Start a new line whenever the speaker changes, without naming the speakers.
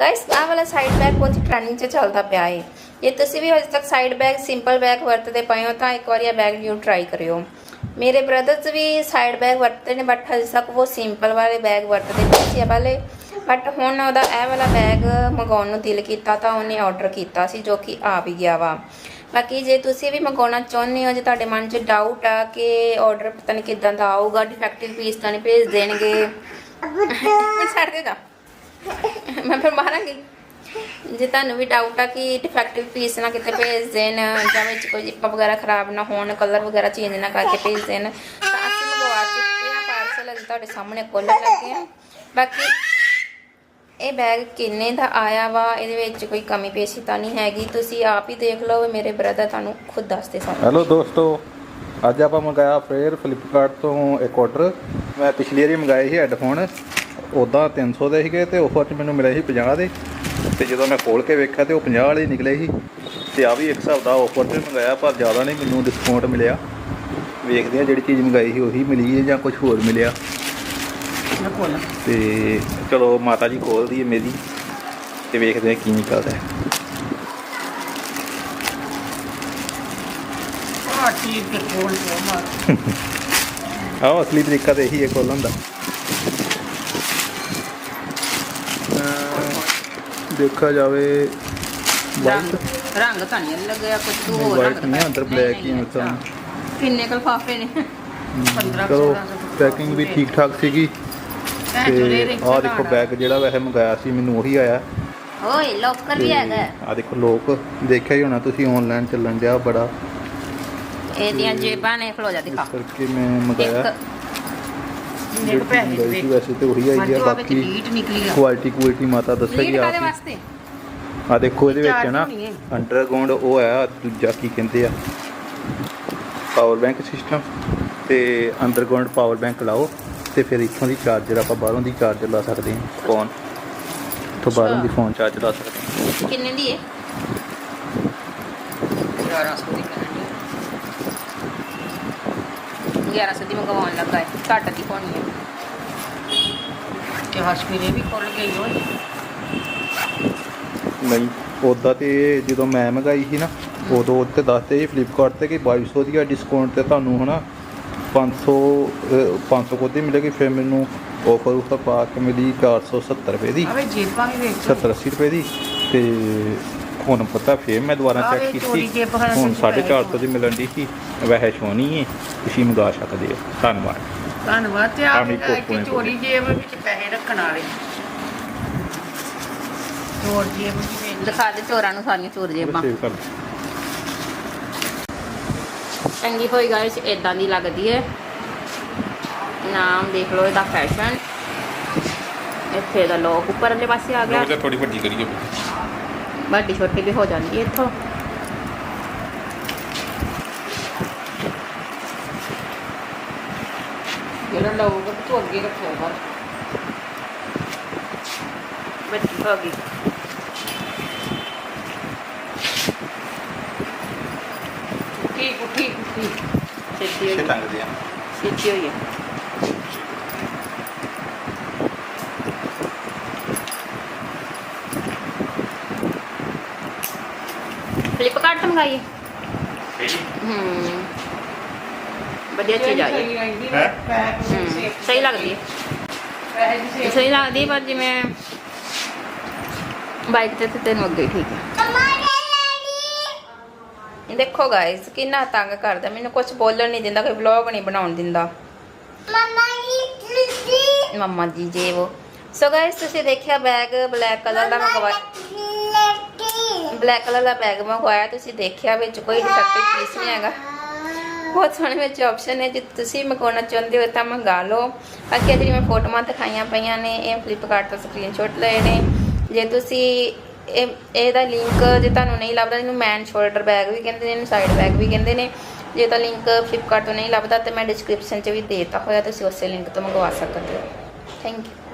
Guys ਆਹ ਵਾਲਾ side bag ਬਹੁਤ ਟ੍ਰੈਂਡਿੰਗ 'ਚ ਚੱਲਦਾ ਪਿਆ ਹੈ ਜੇ ਤੁਸੀਂ ਵੀ ਅਜੇ ਤੱਕ ਸਾਈਡ ਬੈਗ ਸਿੰਪਲ ਬੈਗ ਵਰਤਦੇ ਪਏ ਹੋ ਤਾਂ ਇੱਕ ਵਾਰੀ ਇਹ ਬੈਗ ਜ਼ਰੂਰ ਟਰਾਈ ਕਰਿਓ। ਮੇਰੇ ਬ੍ਰਦਰਸ ਵੀ ਸਾਈਡ ਬੈਗ ਵਰਤਦੇ ਨੇ ਬਟ ਹਜੇ ਤੱਕ ਉਹ ਸਿੰਪਲ ਵਾਲੇ ਬੈਗ ਵਰਤਦੇ ਪਏ ਸੀ ਇਹ ਵਾਲੇ। ਬਟ ਹੁਣ ਉਹਦਾ ਇਹ ਵਾਲਾ ਬੈਗ ਮੰਗਾਉਣ ਨੂੰ ਦਿਲ ਕੀਤਾ ਤਾਂ ਉਹਨੇ ਆਰਡਰ ਕੀਤਾ ਸੀ ਜੋ ਕਿ ਆ ਵੀ ਗਿਆ ਵਾ। ਬਾਕੀ ਜੇ ਤੁਸੀਂ ਵੀ ਮੰਗਾਉਣਾ ਚਾਹੁੰਦੇ ਹੋ ਜੇ ਤੁਹਾਡੇ ਮਨ 'ਚ ਡਾਊਟ ਆ ਕਿ ਆਰਡਰ ਪਤਾ ਨਹੀਂ ਕਿਦਾਂ ਦਾ ਆਊਗਾ ਡਿਫੈਕਟਿਵ ਪੀਸ ਤਾਂ ਨਹੀਂ ਭੇਜ ਦੇਣਗੇ। ਛੱਡ ਦੇਗਾ ਮੈਂ ਫਿਰ ਮਾਰਾਂਗੀ ਜੇ ਤੁਹਾਨੂੰ ਵੀ ਡਾਊਟ ਆ ਕਿ ਡਿਫੈਕਟਿਵ ਪੀਸ ਨਾ ਕਿਤੇ ਭੇਜ ਦੇਣ ਜਾਂ ਵਿੱਚ ਕੋਈ ਜਿੱਪਾ ਵਗੈਰਾ ਖਰਾਬ ਨਾ ਹੋਣ ਕਲਰ ਵਗੈਰਾ ਚੇਂਜ ਨਾ ਕਰਕੇ ਭੇਜ ਦੇਣ ਤਾਂ ਅਸੀਂ ਮੰਗਵਾ ਚੁੱਕੇ ਆ ਪਾਰਸਲ ਅਸੀਂ ਤੁਹਾਡੇ ਸਾਹਮਣੇ ਖੋਲ੍ਹਣ ਲੱਗੇ ਆ। ਬਾਕੀ ਇਹ ਬੈਗ ਕਿੰਨੇ ਦਾ ਆਇਆ ਵਾ, ਇਹਦੇ ਵਿੱਚ ਕੋਈ ਕਮੀ ਪੇਸ਼ੀ ਤਾਂ ਨਹੀਂ ਹੈਗੀ। ਤੁਸੀਂ ਆਪ ਹੀ ਦੇਖ ਲਓ ਮੇਰੇ ਬ੍ਰਦਰ ਤੁਹਾਨੂੰ ਖੁਦ ਦੱਸਦੇ ਸਨ।
ਹੈਲੋ ਦੋਸਤੋ, ਅੱਜ ਆਪਾਂ ਮੰਗਾਇਆ ਫੇਰ ਫਲਿੱਪਕਾਰਟ ਤੋਂ ਇੱਕ ਆਰਡਰ ਮੈਂ ਪਿਛਲੀ ਵਾਰੀ ਮੰਗਾਏ ਸੀ ਹੈੱਡਫੋਨ ਉਦਾਂ 300 ਦੇ ਸੀਗੇ ਤੇ ਆਫਰ 'ਚ ਮੈਨੂੰ ਮਿਲੇ ਸੀ 50 ਦੇ। ਤੇ ਜਦੋਂ ਮੈਂ ਖੋਲ ਕੇ ਵੇਖਿਆ ਤੇ ਉਹ 50 ਵਾਲੇ ਨਿਕਲੇ ਸੀ। ਤੇ ਆ ਵੀ ਇੱਕ ਹਿਸਾਬ ਦਾ ਆਫਰ 'ਤੇ ਮੰਗਾਇਆ ਪਰ ਜ਼ਿਆਦਾ ਨਹੀਂ ਮੈਨੂੰ ਡਿਸਕਾਊਂਟ ਮਿਲਿਆ। ਵੇਖਦੇ ਆ ਜਿਹੜੀ ਚੀਜ਼ ਮੰਗਾਈ ਸੀ ਉਹੀ ਮਿਲੀ ਹੈ ਜਾਂ ਕੁਝ ਹੋਰ ਮਿਲਿਆ। ਤੇ ਚਲੋ ਮਾਤਾ ਜੀ ਖੋਲਦੀ ਹੈ ਮੇਰੀ ਤੇ ਵੇਖਦੇ ਆ ਕੀ ਨਿਕਲਦਾ ਹੈ। ਆਹ ਅਸਲੀ ਤਰੀਕਾ ਤੇ ਇਹੀ ਹੈ ਖੋਲਣ ਦਾ। ਦੇਖਿਆ ਜਾਵੇ ਵਾਈਟ
ਰੰਗ ਤਾਂ ਨਹੀਂ ਲੱਗਿਆ ਕੁਝ ਤੂੰ ਹੋਰ
ਵਾਈਟ
ਰੰਗ
ਨਹੀਂ ਅੰਦਰ ਬਲੈਕ ਹੀ ਹੁੰਦਾ।
ਕਿੰਨੇ ਕੁ ਲਿਫਾਫੇ ਨੇ? 15
ਚਲੋ ਪੈਕਿੰਗ ਵੀ ਠੀਕ ਠਾਕ ਸੀਗੀ ਤੇ ਆਹ ਦੇਖੋ ਬੈਗ ਜਿਹੜਾ ਵੈਸੇ ਮੰਗਾਇਆ ਸੀ ਮੈਨੂੰ ਉਹੀ ਆਇਆ।
ਓਏ ਲੋਕਰ ਵੀ ਹੈਗਾ।
ਆ ਦੇਖੋ ਲੋਕ ਦੇਖਿਆ ਹੀ ਹੋਣਾ ਤੁਸੀਂ ਆਨਲਾਈਨ ਚੱਲਣ ਡਿਆ ਬੜਾ।
ਇਹਦੀਆਂ ਜੇਬਾਂ ਨੇ ਖਲੋ ਜਾ ਦਿਖਾ।
ਕਰਕੇ ਮੈਂ ਮੰਗਾਇਆ।
ਜਿੰਨੇ ਕੁ ਪੈਸੇ
ਸੀ
ਦੇ
ਵੈਸੇ ਤੇ ਉਹੀ ਆਈ ਹੈ ਬਾਕੀ
ਲੀਟ ਨਿਕਲੀ ਆ।
ਕੁਆਲਿਟੀ ਕੁਆਲਿਟੀ ਮਾਤਾ ਦੱਸੇਗੀ ਆਪ
ਕਾਦੇ
ਹੀ
ਵਾਸਤੇ?
ਆ ਦੇਖੋ ਇਹਦੇ ਵਿੱਚ ਨਾ
ਹੈ।
ਅੰਡਰਗਰਾਉਂਡ ਉਹ ਆ ਦੂਜਾ ਕੀ ਕਹਿੰਦੇ ਆ? ਪਾਵਰ ਬੈਂਕ ਸਿਸਟਮ ਤੇ ਅੰਡਰਗਰਾਉਂਡ ਪਾਵਰ ਬੈਂਕ ਲਾਓ ਤੇ ਫਿਰ ਇੱਥੋਂ ਦੀ ਚਾਰਜਰ ਆਪਾਂ ਬਾਹਰੋਂ ਦੀ ਚਾਰਜਰ ਲਾ ਸਕਦੇ ਹਾਂ। ਫੋਨ ਤੋਂ ਬਾਹਰੋਂ ਦੀ ਫੋਨ ਚਾਰਜ ਲਾ ਸਕਦੇ ਹਾਂ।
ਕਿੰਨੇ ਦੀ ਹੈ
1100 ਦੀ।
1100 ਦੀ ਮੰਗਵਾਉਣ ਲੱਗਾ ਹੈ ਘੱਟ ਦੀ ਹੋਣੀ ਹੈ।
ਤੇ ਹਸਪੀਰੇ ਵੀ ਖੁੱਲ ਗਈ ਹੋਈ
ਨਹੀਂ ਉਦਾਂ ਤੇ ਜਦੋਂ ਮੈਂ ਮੰਗਾਈ ਸੀ ਨਾ ਉਦੋਂ ਉੱਤੇ ਦੱਸਦੇ ਸੀ ਫਲਿੱਪਕਾਰਟ ਤੇ ਕਿ 2200 ਦੀ ਡਿਸਕਾਊਂਟ ਤੇ ਤੁਹਾਨੂੰ ਹਨਾ 500 ਅਹ 500 ਕੋਦੀ ਮਿਲੇਗੀ ਫਿਰ ਮੈਨੂੰ ਆਫਰ ਉਫਰ ਪਾ ਕੇ ਮਿਲੀ 470 ਰੁਪਏ ਦੀ।
ਆਵੇ ਜੇਬਾਂ ਵੀ ਵੇਖ
70 80 ਰੁਪਏ ਦੀ ਤੇ ਹੁਣ ਪਤਾ ਫੇਰ ਮੈਂ ਦੁਬਾਰਾ ਚੈੱਕ ਕੀਤੀ। ਹੁਣ
ਸੀ ਪੈਸੇ
450 ਦੀ ਮਿਲਣ ਦੀ ਸੀ। ਵੈਸੇ ਸੋਹਣੀ ਹੈ ਤੁਸੀਂ ਮੰਗਾ ਸਕਦੇ ਹੋ। ਧੰਨਵਾਦ।
ਧੰਨਵਾਦ ਤੇ ਆ
ਆਮੀ ਕੋਕੋ ਨੇ
ਚੋਰੀ ਜੇਬ ਵਿੱਚ ਪੈਸੇ ਰੱਖਣ ਵਾਲੇ। ਚੋਰ ਜੇਬ
ਦਿਖਾ ਦੇ ਚੋਰਾਂ ਨੂੰ ਸਾਰੀਆਂ ਚੋਰ ਜੇਬਾਂ। ਚੰਗੀ ਹੋਈ ਗਾਇਸ ਇਦਾਂ ਦੀ ਲੱਗਦੀ ਹੈ ਨਾਮ ਦੇਖ ਲਓ ਇਹਦਾ ਫੈਸ਼ਨ ਇੱਥੇ ਦਾ ਲੋਕ ਉੱਪਰਲੇ ਪਾਸੇ ਆ ਗਿਆ।
ਜਾਂ ਥੋੜੀ ਵੱਡੀ ਕਰੀਏ।
ਵੱਡੀ ਛੋਟੀ ਵੀ ਹੋ ਜਾਂਦੀ ਹੈ ਇੱਥੋਂ।
ਜਿਹੜਾ ਲਊਗਾ ਤੂੰ ਅੱਗੇ ਰੱਖਿਆ ਕਰ।
ਵੱਡੀ ਹੋ ਗਈ।
ਠੀਕ ਠੀਕ ਠੀਕ।
ਸਿੱਧੀ ਹੋਈ ਸਿੱਧੀ ਹੋਈ ਹੈ। ਫਲਿੱਪਕਾਰਟ ਤੋਂ ਮੰਗਾਈਏ। ਹੂੰ। ਵਧੀਆ ਚੀਜ਼ ਆਈ ਹੈ? ਹੂੰ, ਸਹੀ ਲੱਗਦੀ ਹੈ ਸਹੀ ਲੱਗਦੀ ਹੈ, ਪਰ ਜਿਵੇਂ ਬਾਈਕ ਤੇ ਤੇ ਤੈਨੂੰ ਅੱਗੇ ਹੀ ਠੀਕ ਹੈ ਦੇਖੋ ਗਾਇਸ ਕਿੰਨਾ ਤੰਗ ਕਰਦਾ। ਮੈਨੂੰ ਕੁਝ ਬੋਲਣ ਨਹੀਂ ਦਿੰਦਾ ਕੋਈ ਵਲੌਗ ਨਹੀਂ ਬਣਾਉਣ ਦਿੰਦਾ। ਮੰਮਾ ਜੀ ਜੇ ਉਹ। ਸੋ ਗਾਇਸ ਤੁਸੀਂ ਦੇਖਿਆ ਬੈਗ ਬਲੈਕ ਕਲਰ ਦਾ ਮੰਗਵਾਇਆ ਬਲੈਕ ਕਲਰ ਦਾ ਬੈਗ ਮੰਗਵਾਇਆ, ਤੁਸੀਂ ਦੇਖਿਆ ਵਿੱਚ ਕੋਈ ਡਿਫੈਕਟਿਵ ਪੀਸ ਨਹੀਂ ਹੈਗਾ। ਬਹੁਤ ਸੋਹਣੇ ਵਿੱਚ ਆਪਸ਼ਨ ਹੈ ਜੇ ਤੁਸੀਂ ਮੰਗਵਾਉਣਾ ਚਾਹੁੰਦੇ ਹੋ ਤਾਂ ਮੰਗਾ ਲਓ। ਬਾਕੀ ਇਹ ਜਿਹੜੀਆਂ ਮੈਂ ਫੋਟੋਆਂ ਦਿਖਾਈਆਂ ਪਈਆਂ ਨੇ, ਇਹ ਫਲਿੱਪਕਾਰਟ ਤੋਂ ਸਕਰੀਨਸ਼ਾਟ ਲਏ ਨੇ। ਜੇ ਤੁਸੀਂ ਇਹ, ਇਹਦਾ ਲਿੰਕ ਜੇ ਤੁਹਾਨੂੰ ਨਹੀਂ ਲੱਭਦਾ, ਇਹਨੂੰ ਮੈਨ ਸ਼ੋਲਡਰ ਬੈਗ ਵੀ ਕਹਿੰਦੇ ਨੇ, ਇਹਨੂੰ ਸਾਈਡ ਬੈਗ ਵੀ ਕਹਿੰਦੇ ਨੇ। ਜੇ ਤਾਂ ਲਿੰਕ ਫਲਿੱਪਕਾਰਟ ਤੋਂ ਨਹੀਂ ਲੱਭਦਾ, ਤੇ ਮੈਂ ਡਿਸਕ੍ਰਿਪਸ਼ਨ 'ਚ ਵੀ ਦੇਤਾ ਹੋਇਆ, ਤੁਸੀਂ ਉਸੇ ਲਿੰਕ ਤੋਂ ਮੰਗਵਾ ਸਕਦੇ ਹੋ। Thank you